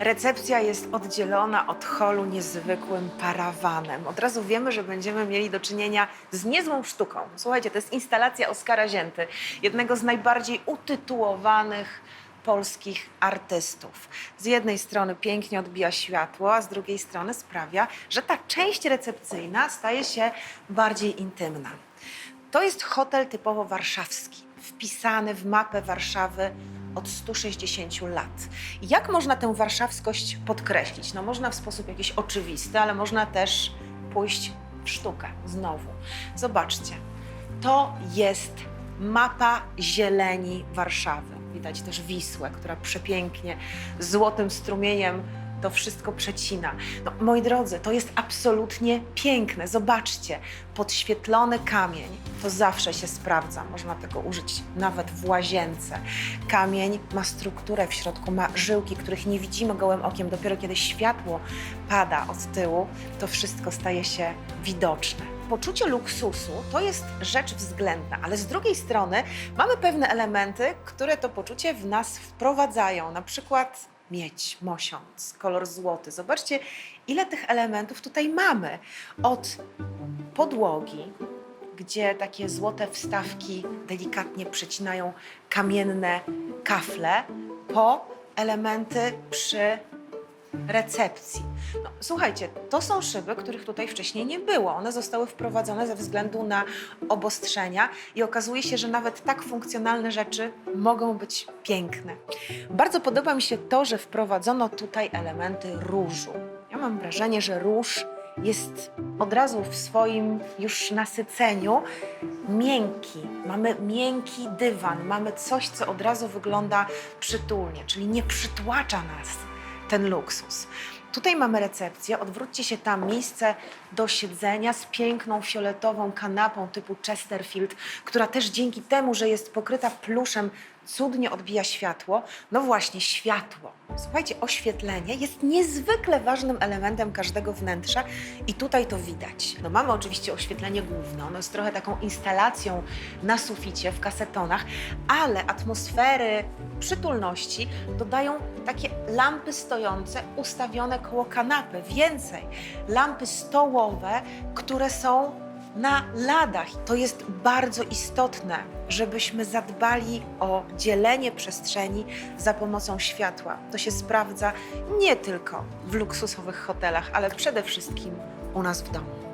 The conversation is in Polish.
Recepcja jest oddzielona od holu niezwykłym parawanem. Od razu wiemy, że będziemy mieli do czynienia z niezłą sztuką. Słuchajcie, to jest instalacja Oskara Zięty, jednego z najbardziej utytułowanych polskich artystów. Z jednej strony pięknie odbija światło, a z drugiej strony sprawia, że ta część recepcyjna staje się bardziej intymna. To jest hotel typowo warszawski, wpisany w mapę Warszawy od 160 lat. Jak można tę warszawskość podkreślić? No można w sposób jakiś oczywisty, ale można też pójść w sztukę znowu. Zobaczcie, to jest mapa zieleni Warszawy. Widać też Wisłę, która przepięknie złotym strumieniem to wszystko przecina. No, moi drodzy, to jest absolutnie piękne. Zobaczcie, podświetlony kamień to zawsze się sprawdza. Można tego użyć nawet w łazience. Kamień ma strukturę w środku, ma żyłki, których nie widzimy gołym okiem. Dopiero kiedy światło pada od tyłu, to wszystko staje się widoczne. Poczucie luksusu to jest rzecz względna, ale z drugiej strony mamy pewne elementy, które to poczucie w nas wprowadzają. Na przykład miedź, mosiąc, kolor złoty. Zobaczcie, ile tych elementów tutaj mamy. Od podłogi, gdzie takie złote wstawki delikatnie przecinają kamienne kafle, po elementy przy recepcji. No, słuchajcie, to są szyby, których tutaj wcześniej nie było. One zostały wprowadzone ze względu na obostrzenia i okazuje się, że nawet tak funkcjonalne rzeczy mogą być piękne. Bardzo podoba mi się to, że wprowadzono tutaj elementy różu. Ja mam wrażenie, że róż jest od razu w swoim już nasyceniu miękki. Mamy miękki dywan, mamy coś, co od razu wygląda przytulnie, czyli nie przytłacza nas ten luksus. Tutaj mamy recepcję, odwróćcie się tam, miejsce do siedzenia z piękną fioletową kanapą typu Chesterfield, która też dzięki temu, że jest pokryta pluszem, cudnie odbija światło. No właśnie, światło. Słuchajcie, oświetlenie jest niezwykle ważnym elementem każdego wnętrza i tutaj to widać. No mamy oczywiście oświetlenie główne, ono jest trochę taką instalacją na suficie, w kasetonach, ale atmosfery przytulności dodają takie lampy stojące ustawione koło kanapy. Więcej, lampy stołowe, które są na ladach. To jest bardzo istotne, żebyśmy zadbali o dzielenie przestrzeni za pomocą światła. To się sprawdza nie tylko w luksusowych hotelach, ale przede wszystkim u nas w domu.